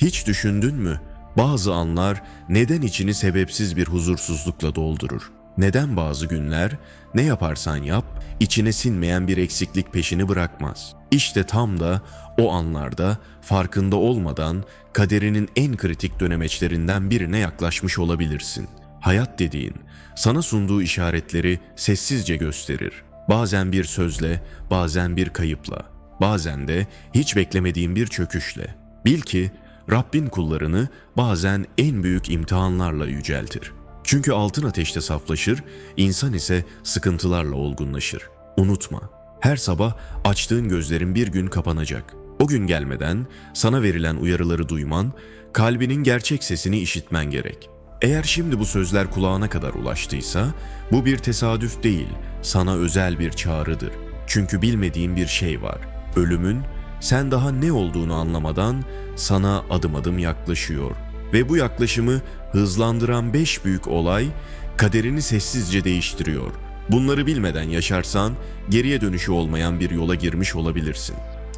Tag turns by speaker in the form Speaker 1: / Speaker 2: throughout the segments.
Speaker 1: Hiç düşündün mü? Bazı anlar neden içini sebepsiz bir huzursuzlukla doldurur? Neden bazı günler ne yaparsan yap içine sinmeyen bir eksiklik peşini bırakmaz? İşte tam da o anlarda farkında olmadan kaderinin en kritik dönemeçlerinden birine yaklaşmış olabilirsin. Hayat dediğin sana sunduğu işaretleri sessizce gösterir. Bazen bir sözle, bazen bir kayıpla, bazen de hiç beklemediğin bir çöküşle. Bil ki Rabbin kullarını bazen en büyük imtihanlarla yüceltir. Çünkü altın ateşte saflaşır, insan ise sıkıntılarla olgunlaşır. Unutma, her sabah açtığın gözlerin bir gün kapanacak. O gün gelmeden sana verilen uyarıları duyman, kalbinin gerçek sesini işitmen gerek. Eğer şimdi bu sözler kulağına kadar ulaştıysa, bu bir tesadüf değil, sana özel bir çağrıdır. Çünkü bilmediğin bir şey var. Ölümün sen daha ne olduğunu anlamadan sana adım adım yaklaşıyor. Ve bu yaklaşımı hızlandıran beş büyük olay kaderini sessizce değiştiriyor. Bunları bilmeden yaşarsan geriye dönüşü olmayan bir yola girmiş olabilirsin.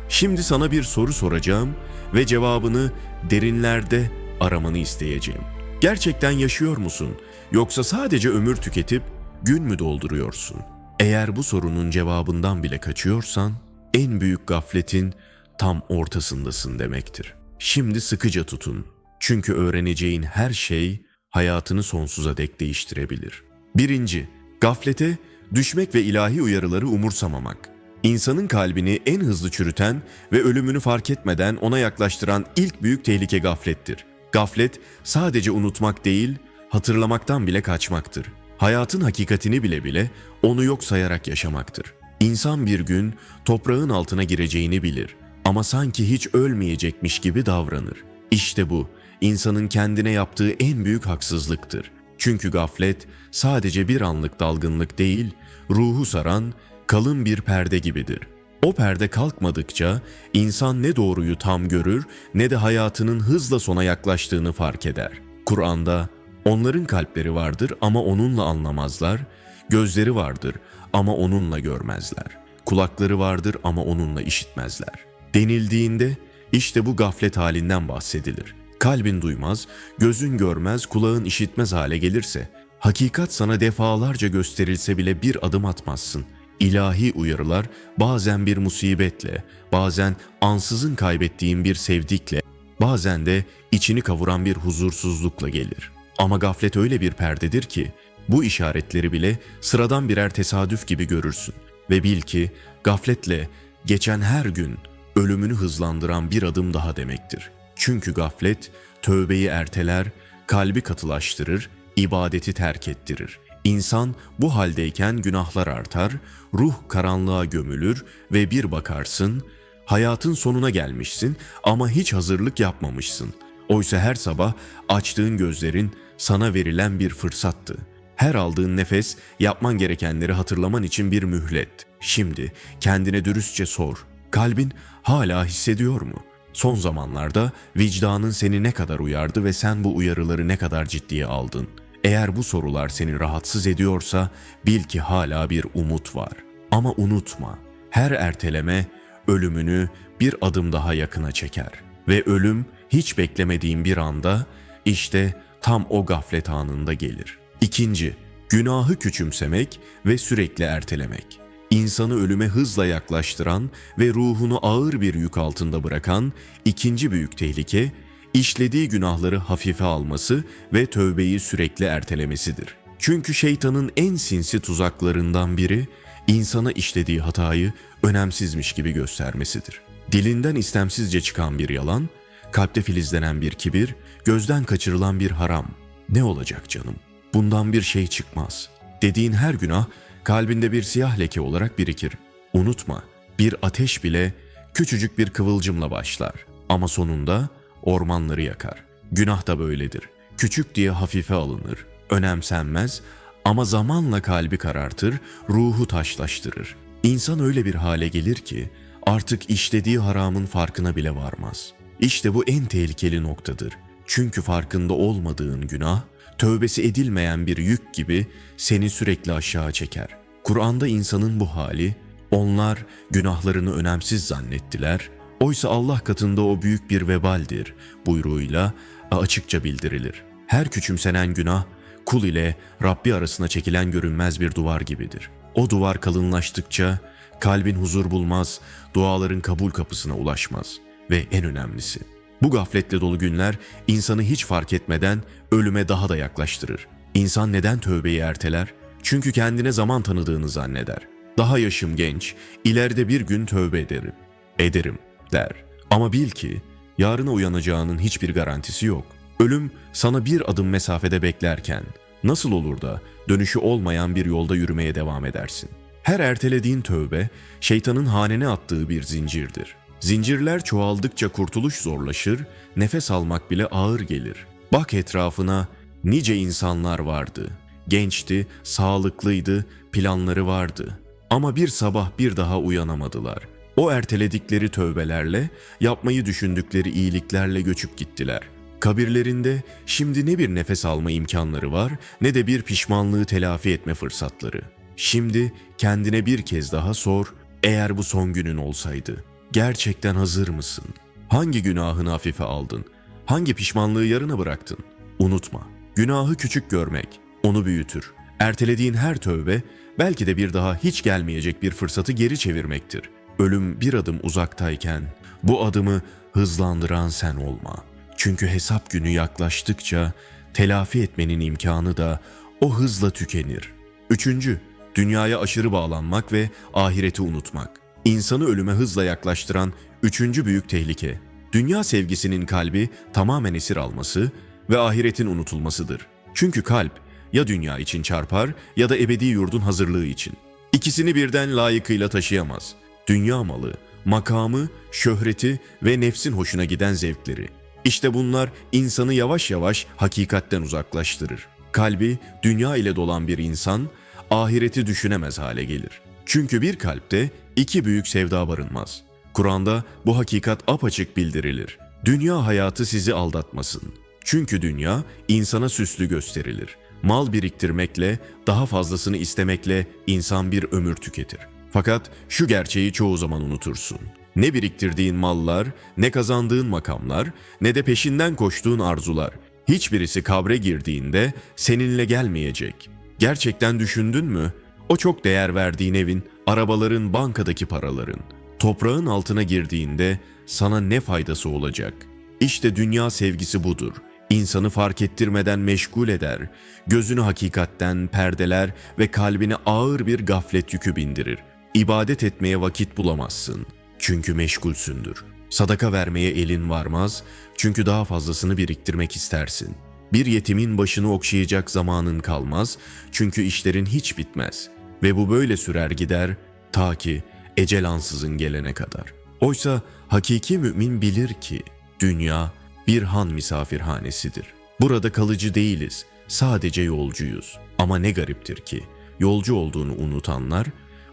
Speaker 1: Şimdi sana bir soru soracağım ve cevabını derinlerde aramanı isteyeceğim. Gerçekten yaşıyor musun yoksa sadece ömür tüketip gün mü dolduruyorsun? Eğer bu sorunun cevabından bile kaçıyorsan en büyük gafletin tam ortasındasın demektir. Şimdi sıkıca tutun. Çünkü öğreneceğin her şey hayatını sonsuza dek değiştirebilir. Birinci, gaflete düşmek ve ilahi uyarıları umursamamak. İnsanın kalbini en hızlı çürüten ve ölümünü fark etmeden ona yaklaştıran ilk büyük tehlike gaflettir. Gaflet sadece unutmak değil, hatırlamaktan bile kaçmaktır. Hayatın hakikatini bile bile onu yok sayarak yaşamaktır. İnsan bir gün toprağın altına gireceğini bilir ama sanki hiç ölmeyecekmiş gibi davranır. İşte bu insanın kendine yaptığı en büyük haksızlıktır. Çünkü gaflet sadece bir anlık dalgınlık değil, ruhu saran kalın bir perde gibidir. O perde kalkmadıkça insan ne doğruyu tam görür ne de hayatının hızla sona yaklaştığını fark eder. Kur'an'da onların kalpleri vardır ama onunla anlamazlar, gözleri vardır ama onunla görmezler, kulakları vardır ama onunla işitmezler. Denildiğinde işte bu gaflet halinden bahsedilir. Kalbin duymaz, gözün görmez, kulağın işitmez hale gelirse, hakikat sana defalarca gösterilse bile bir adım atmazsın. İlahi uyarılar bazen bir musibetle, bazen ansızın kaybettiğin bir sevdikle, bazen de içini kavuran bir huzursuzlukla gelir. Ama gaflet öyle bir perdedir ki bu işaretleri bile sıradan birer tesadüf gibi görürsün ve bil ki gafletle geçen her gün ölümünü hızlandıran bir adım daha demektir. Çünkü gaflet tövbeyi erteler, kalbi katılaştırır, ibadeti terk ettirir. İnsan bu haldeyken günahlar artar, ruh karanlığa gömülür ve bir bakarsın hayatın sonuna gelmişsin ama hiç hazırlık yapmamışsın. Oysa her sabah açtığın gözlerin sana verilen bir fırsattı. Her aldığın nefes yapman gerekenleri hatırlaman için bir mühlet. Şimdi kendine dürüstçe sor. Kalbin hala hissediyor mu? Son zamanlarda vicdanın seni ne kadar uyardı ve sen bu uyarıları ne kadar ciddiye aldın? Eğer bu sorular seni rahatsız ediyorsa bil ki hala bir umut var. Ama unutma, her erteleme ölümünü bir adım daha yakına çeker. Ve ölüm hiç beklemediğin bir anda işte tam o gaflet anında gelir. İkinci, günahı küçümsemek ve sürekli ertelemek. İnsanı ölüme hızla yaklaştıran ve ruhunu ağır bir yük altında bırakan ikinci büyük tehlike, işlediği günahları hafife alması ve tövbeyi sürekli ertelemesidir. Çünkü şeytanın en sinsi tuzaklarından biri, insana işlediği hatayı önemsizmiş gibi göstermesidir. Dilinden istemsizce çıkan bir yalan, kalpte filizlenen bir kibir, gözden kaçırılan bir haram. Ne olacak canım? Bundan bir şey çıkmaz. Dediğin her günah kalbinde bir siyah leke olarak birikir. Unutma, bir ateş bile küçücük bir kıvılcımla başlar ama sonunda ormanları yakar. Günah da böyledir. Küçük diye hafife alınır, önemsenmez ama zamanla kalbi karartır, ruhu taşlaştırır. İnsan öyle bir hale gelir ki artık işlediği haramın farkına bile varmaz. İşte bu en tehlikeli noktadır. Çünkü farkında olmadığın günah, tövbesi edilmeyen bir yük gibi seni sürekli aşağı çeker. Kur'an'da insanın bu hali, onlar günahlarını önemsiz zannettiler, Oysa Allah katında o büyük bir vebaldir buyruğuyla açıkça bildirilir. Her küçümsenen günah kul ile Rabbi arasına çekilen görünmez bir duvar gibidir. O duvar kalınlaştıkça kalbin huzur bulmaz, duaların kabul kapısına ulaşmaz ve en önemlisi bu gafletle dolu günler insanı hiç fark etmeden ölüme daha da yaklaştırır. İnsan neden tövbeyi erteler? Çünkü kendine zaman tanıdığını zanneder. Daha yaşım genç, ileride bir gün tövbe ederim. Ederim der. Ama bil ki yarına uyanacağının hiçbir garantisi yok. Ölüm sana bir adım mesafede beklerken nasıl olur da dönüşü olmayan bir yolda yürümeye devam edersin? Her ertelediğin tövbe şeytanın hanene attığı bir zincirdir. Zincirler çoğaldıkça kurtuluş zorlaşır, nefes almak bile ağır gelir. Bak etrafına nice insanlar vardı. Gençti, sağlıklıydı, planları vardı. Ama bir sabah bir daha uyanamadılar. O erteledikleri tövbelerle, yapmayı düşündükleri iyiliklerle göçüp gittiler. Kabirlerinde şimdi ne bir nefes alma imkanları var ne de bir pişmanlığı telafi etme fırsatları. Şimdi kendine bir kez daha sor, eğer bu son günün olsaydı, gerçekten hazır mısın? Hangi günahını hafife aldın? Hangi pişmanlığı yarına bıraktın? Unutma, günahı küçük görmek onu büyütür. Ertelediğin her tövbe belki de bir daha hiç gelmeyecek bir fırsatı geri çevirmektir. Ölüm bir adım uzaktayken bu adımı hızlandıran sen olma. Çünkü hesap günü yaklaştıkça telafi etmenin imkanı da o hızla tükenir. Üçüncü, dünyaya aşırı bağlanmak ve ahireti unutmak. İnsanı ölüme hızla yaklaştıran üçüncü büyük tehlike. Dünya sevgisinin kalbi tamamen esir alması ve ahiretin unutulmasıdır. Çünkü kalp ya dünya için çarpar ya da ebedi yurdun hazırlığı için. İkisini birden layıkıyla taşıyamaz. Dünya malı, makamı, şöhreti ve nefsin hoşuna giden zevkleri. İşte bunlar insanı yavaş yavaş hakikatten uzaklaştırır. Kalbi dünya ile dolan bir insan ahireti düşünemez hale gelir. Çünkü bir kalpte iki büyük sevda barınmaz. Kur'an'da bu hakikat apaçık bildirilir. Dünya hayatı sizi aldatmasın. Çünkü dünya insana süslü gösterilir. Mal biriktirmekle, daha fazlasını istemekle insan bir ömür tüketir. Fakat şu gerçeği çoğu zaman unutursun. Ne biriktirdiğin mallar, ne kazandığın makamlar, ne de peşinden koştuğun arzular. Hiçbirisi kabre girdiğinde seninle gelmeyecek. Gerçekten düşündün mü? O çok değer verdiğin evin, arabaların, bankadaki paraların. Toprağın altına girdiğinde sana ne faydası olacak? İşte dünya sevgisi budur. İnsanı fark ettirmeden meşgul eder, gözünü hakikatten perdeler ve kalbine ağır bir gaflet yükü bindirir. İbadet etmeye vakit bulamazsın. Çünkü meşgulsündür. Sadaka vermeye elin varmaz çünkü daha fazlasını biriktirmek istersin. Bir yetimin başını okşayacak zamanın kalmaz çünkü işlerin hiç bitmez. Ve bu böyle sürer gider ta ki ecel ansızın gelene kadar. Oysa hakiki mümin bilir ki dünya bir han misafirhanesidir. Burada kalıcı değiliz, sadece yolcuyuz. Ama ne gariptir ki yolcu olduğunu unutanlar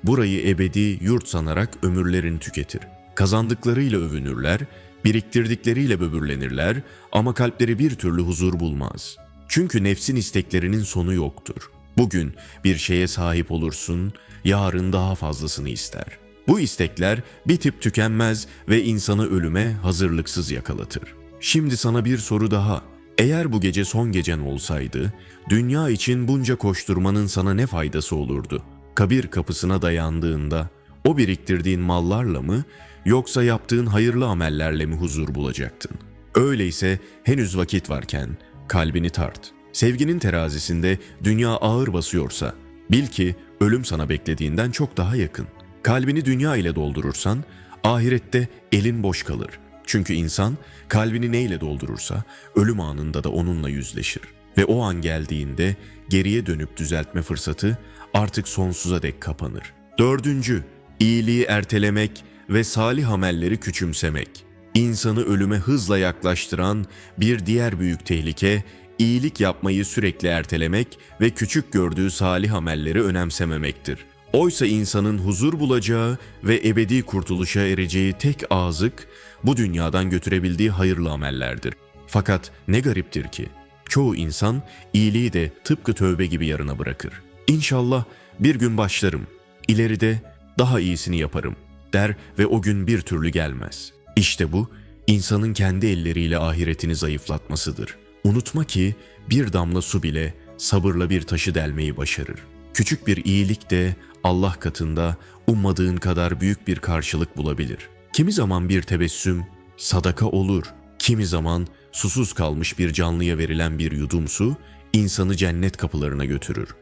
Speaker 1: burayı ebedi yurt sanarak ömürlerini tüketir. Kazandıklarıyla övünürler, biriktirdikleriyle böbürlenirler ama kalpleri bir türlü huzur bulmaz. Çünkü nefsin isteklerinin sonu yoktur. Bugün bir şeye sahip olursun, yarın daha fazlasını ister. Bu istekler bitip tükenmez ve insanı ölüme hazırlıksız yakalatır. Şimdi sana bir soru daha. Eğer bu gece son gecen olsaydı, dünya için bunca koşturmanın sana ne faydası olurdu? Kabir kapısına dayandığında o biriktirdiğin mallarla mı yoksa yaptığın hayırlı amellerle mi huzur bulacaktın? Öyleyse henüz vakit varken kalbini tart. Sevginin terazisinde dünya ağır basıyorsa bil ki ölüm sana beklediğinden çok daha yakın. Kalbini dünya ile doldurursan ahirette elin boş kalır. Çünkü insan kalbini neyle doldurursa ölüm anında da onunla yüzleşir. Ve o an geldiğinde geriye dönüp düzeltme fırsatı artık sonsuza dek kapanır. Dördüncü, iyiliği ertelemek ve salih amelleri küçümsemek. İnsanı ölüme hızla yaklaştıran bir diğer büyük tehlike, iyilik yapmayı sürekli ertelemek ve küçük gördüğü salih amelleri önemsememektir. Oysa insanın huzur bulacağı ve ebedi kurtuluşa ereceği tek azık, bu dünyadan götürebildiği hayırlı amellerdir. Fakat ne gariptir ki, çoğu insan iyiliği de tıpkı tövbe gibi yarına bırakır. İnşallah bir gün başlarım, ileride daha iyisini yaparım der ve o gün bir türlü gelmez. İşte bu insanın kendi elleriyle ahiretini zayıflatmasıdır. Unutma ki bir damla su bile sabırla bir taşı delmeyi başarır. Küçük bir iyilik de Allah katında ummadığın kadar büyük bir karşılık bulabilir. Kimi zaman bir tebessüm sadaka olur. Kimi zaman susuz kalmış bir canlıya verilen bir yudum su insanı cennet kapılarına götürür.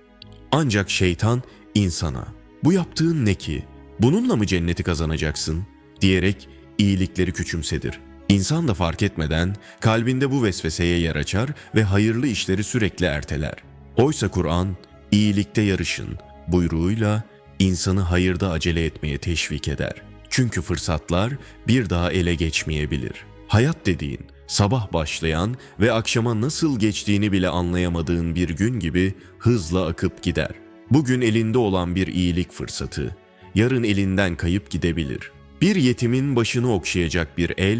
Speaker 1: Ancak şeytan insana bu yaptığın ne ki? Bununla mı cenneti kazanacaksın? diyerek iyilikleri küçümsedir. İnsan da fark etmeden kalbinde bu vesveseye yer açar ve hayırlı işleri sürekli erteler. Oysa Kur'an iyilikte yarışın buyruğuyla insanı hayırda acele etmeye teşvik eder. Çünkü fırsatlar bir daha ele geçmeyebilir. Hayat dediğin sabah başlayan ve akşama nasıl geçtiğini bile anlayamadığın bir gün gibi hızla akıp gider. Bugün elinde olan bir iyilik fırsatı, yarın elinden kayıp gidebilir. Bir yetimin başını okşayacak bir el,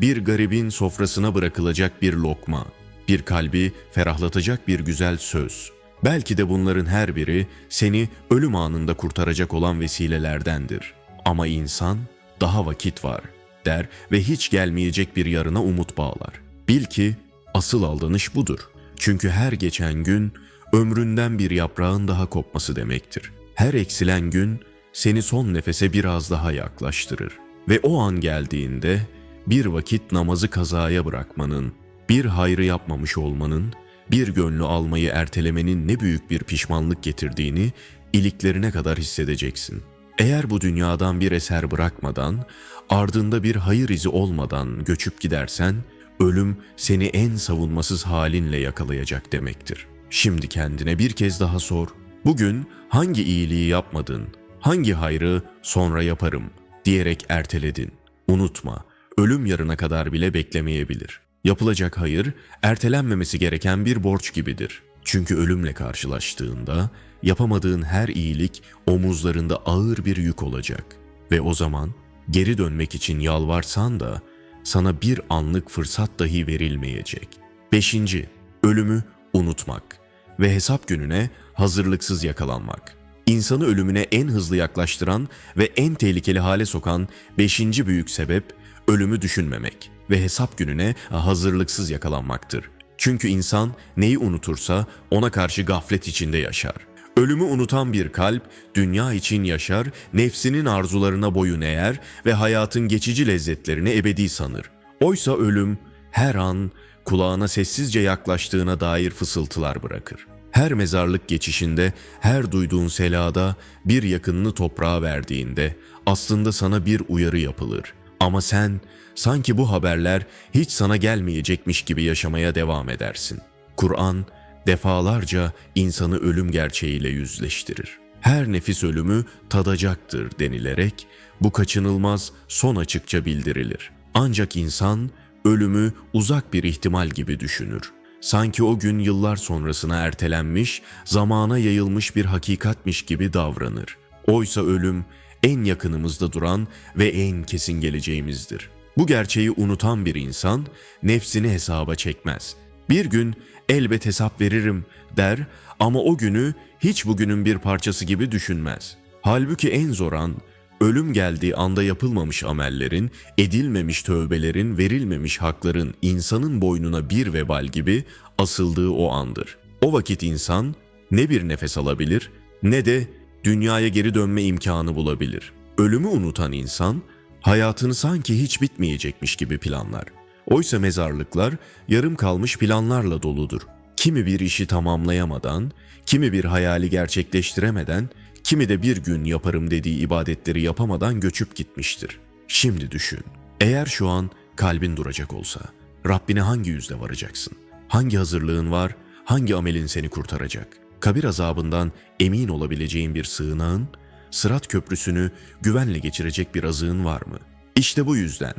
Speaker 1: bir garibin sofrasına bırakılacak bir lokma, bir kalbi ferahlatacak bir güzel söz. Belki de bunların her biri seni ölüm anında kurtaracak olan vesilelerdendir. Ama insan daha vakit var der ve hiç gelmeyecek bir yarına umut bağlar. Bil ki asıl aldanış budur. Çünkü her geçen gün ömründen bir yaprağın daha kopması demektir. Her eksilen gün seni son nefese biraz daha yaklaştırır. Ve o an geldiğinde bir vakit namazı kazaya bırakmanın, bir hayrı yapmamış olmanın, bir gönlü almayı ertelemenin ne büyük bir pişmanlık getirdiğini iliklerine kadar hissedeceksin. Eğer bu dünyadan bir eser bırakmadan, ardında bir hayır izi olmadan göçüp gidersen, ölüm seni en savunmasız halinle yakalayacak demektir. Şimdi kendine bir kez daha sor. Bugün hangi iyiliği yapmadın, hangi hayrı sonra yaparım diyerek erteledin. Unutma, ölüm yarına kadar bile beklemeyebilir. Yapılacak hayır, ertelenmemesi gereken bir borç gibidir. Çünkü ölümle karşılaştığında yapamadığın her iyilik omuzlarında ağır bir yük olacak. Ve o zaman geri dönmek için yalvarsan da sana bir anlık fırsat dahi verilmeyecek. Beşinci, ölümü unutmak ve hesap gününe hazırlıksız yakalanmak. İnsanı ölümüne en hızlı yaklaştıran ve en tehlikeli hale sokan beşinci büyük sebep ölümü düşünmemek ve hesap gününe hazırlıksız yakalanmaktır. Çünkü insan neyi unutursa ona karşı gaflet içinde yaşar. Ölümü unutan bir kalp dünya için yaşar, nefsinin arzularına boyun eğer ve hayatın geçici lezzetlerini ebedi sanır. Oysa ölüm her an kulağına sessizce yaklaştığına dair fısıltılar bırakır. Her mezarlık geçişinde, her duyduğun selada bir yakınını toprağa verdiğinde aslında sana bir uyarı yapılır. Ama sen sanki bu haberler hiç sana gelmeyecekmiş gibi yaşamaya devam edersin. Kur'an defalarca insanı ölüm gerçeğiyle yüzleştirir. Her nefis ölümü tadacaktır denilerek bu kaçınılmaz son açıkça bildirilir. Ancak insan ölümü uzak bir ihtimal gibi düşünür. Sanki o gün yıllar sonrasına ertelenmiş, zamana yayılmış bir hakikatmiş gibi davranır. Oysa ölüm en yakınımızda duran ve en kesin geleceğimizdir. Bu gerçeği unutan bir insan nefsini hesaba çekmez. Bir gün elbet hesap veririm der ama o günü hiç bugünün bir parçası gibi düşünmez. Halbuki en zor an ölüm geldiği anda yapılmamış amellerin, edilmemiş tövbelerin, verilmemiş hakların insanın boynuna bir vebal gibi asıldığı o andır. O vakit insan ne bir nefes alabilir ne de dünyaya geri dönme imkanı bulabilir. Ölümü unutan insan hayatını sanki hiç bitmeyecekmiş gibi planlar. Oysa mezarlıklar yarım kalmış planlarla doludur. Kimi bir işi tamamlayamadan, kimi bir hayali gerçekleştiremeden, kimi de bir gün yaparım dediği ibadetleri yapamadan göçüp gitmiştir. Şimdi düşün, eğer şu an kalbin duracak olsa, Rabbine hangi yüzle varacaksın? Hangi hazırlığın var, hangi amelin seni kurtaracak? Kabir azabından emin olabileceğin bir sığınağın, Sırat köprüsünü güvenle geçirecek bir azığın var mı? İşte bu yüzden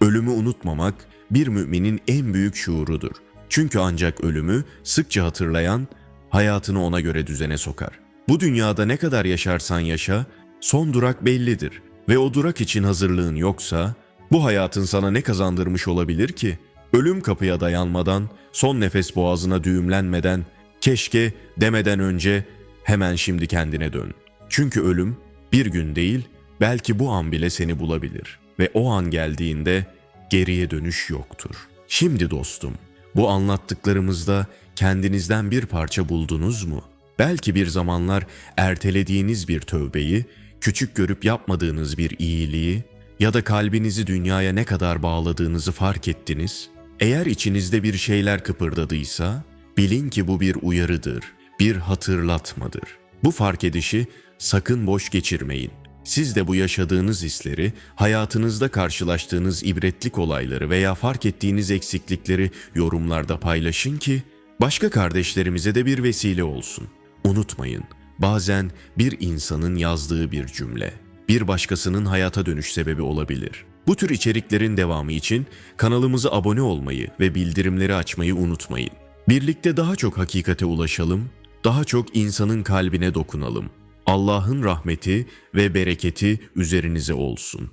Speaker 1: ölümü unutmamak bir müminin en büyük şuurudur. Çünkü ancak ölümü sıkça hatırlayan hayatını ona göre düzene sokar. Bu dünyada ne kadar yaşarsan yaşa, son durak bellidir ve o durak için hazırlığın yoksa bu hayatın sana ne kazandırmış olabilir ki? Ölüm kapıya dayanmadan, son nefes boğazına düğümlenmeden, keşke demeden önce hemen şimdi kendine dön. Çünkü ölüm bir gün değil, belki bu an bile seni bulabilir ve o an geldiğinde geriye dönüş yoktur. Şimdi dostum, bu anlattıklarımızda kendinizden bir parça buldunuz mu? Belki bir zamanlar ertelediğiniz bir tövbeyi, küçük görüp yapmadığınız bir iyiliği ya da kalbinizi dünyaya ne kadar bağladığınızı fark ettiniz. Eğer içinizde bir şeyler kıpırdadıysa, bilin ki bu bir uyarıdır, bir hatırlatmadır. Bu fark edişi sakın boş geçirmeyin. Siz de bu yaşadığınız hisleri, hayatınızda karşılaştığınız ibretlik olayları veya fark ettiğiniz eksiklikleri yorumlarda paylaşın ki başka kardeşlerimize de bir vesile olsun. Unutmayın, bazen bir insanın yazdığı bir cümle bir başkasının hayata dönüş sebebi olabilir. Bu tür içeriklerin devamı için kanalımıza abone olmayı ve bildirimleri açmayı unutmayın. Birlikte daha çok hakikate ulaşalım, daha çok insanın kalbine dokunalım. Allah'ın rahmeti ve bereketi üzerinize olsun.